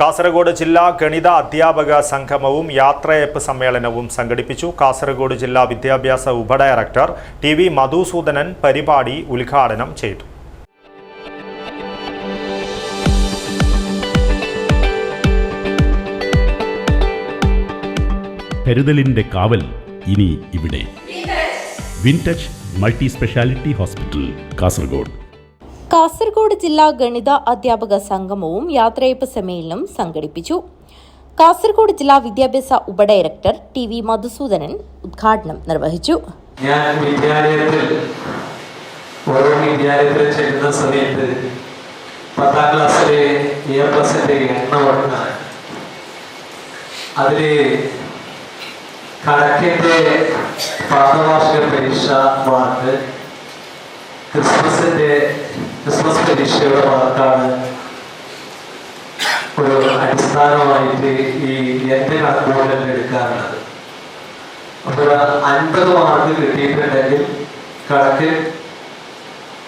കാസർഗോഡ് ജില്ലാ ഗണിത അധ്യാപക സംഗമവും യാത്രയപ്പ് സമ്മേളനവും സംഘടിപ്പിച്ചു. കാസർഗോഡ് ജില്ലാ വിദ്യാഭ്യാസ ഉപഡയറക്ടർ ടി വി മധുസൂദനൻ പരിപാടി ഉദ്ഘാടനം ചെയ്തു. കരുതലിന്റെ കാവൽ ഇനി ഇവിടെ. Wintouch multi speciality hospital Kasaragod. Kasaragod ജില്ലാ ഗണിത അധ്യാപക സംഗമവും യാത്രയപ്പ് സമ്മേളനം സംഘടിപ്പിച്ചു. കാസർഗോഡ് ജില്ലാ വിദ്യാഭ്യാസ ഉപഡയറക്ടർ ടി വി മധുസൂദനൻ ഉദ്ഘാടനം നിർവഹിച്ചു. ഞാൻ വിദ്യാലയത്തിൽ വിദ്യാലയത്തിൽ സമയത്ത് പത്താം ക്ലാസ്സിലെ പരീക്ഷ മാർക്ക് പരീക്ഷയുടെ മാർക്കാണ് ഒരു അടിസ്ഥാനമായിട്ട് ഈ എന്റെ കണക്കുകൂട്ടൽ എടുക്കാറുള്ളത്. അപ്പോൾ അൻപത് മാർക്ക് കിട്ടിയിട്ടുണ്ടെങ്കിൽ കണക്ക്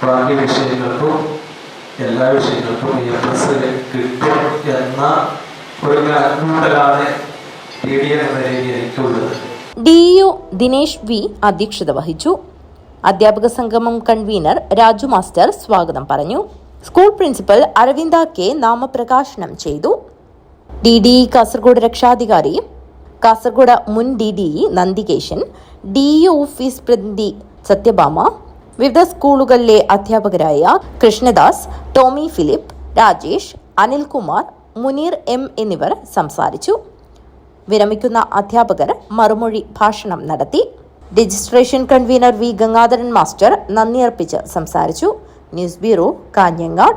ബാക്കി വിഷയങ്ങൾക്കും എല്ലാ വിഷയങ്ങൾക്കും എ പ്ലസ് കിട്ടും എന്ന ഒരു കണക്കുകൂടലാണ് ടി ഡി എന്ന നിലയിൽ എനിക്കുള്ളത്. ഡിഇഒ ദിനേശ് വി അധ്യക്ഷത വഹിച്ചു. അധ്യാപക സംഗമം കൺവീനർ രാജു മാസ്റ്റർ സ്വാഗതം പറഞ്ഞു. സ്കൂൾ പ്രിൻസിപ്പൽ അരവിന്ദ കെ നാമപ്രകാശനം ചെയ്തു. ഡി ഡി കാസർഗോഡ് രക്ഷാധികാരി കാസർഗോഡ് മുൻ D D E Nandikeshan D E office പ്രതിനിധി സത്യഭാമ വിവിധ സ്കൂളുകളിലെ അധ്യാപകരായ Krishnadas Tommy Philip Rajesh Anilkumar Munir M എന്നിവർ സംസാരിച്ചു. വിരമിക്കുന്ന അധ്യാപകർ മറുമൊഴി ഭാഷണം നടത്തി. Registration convener V Gangadharan master നന്ദി അർപ്പിച്ച് സംസാരിച്ചു. News bureau Kanhangad.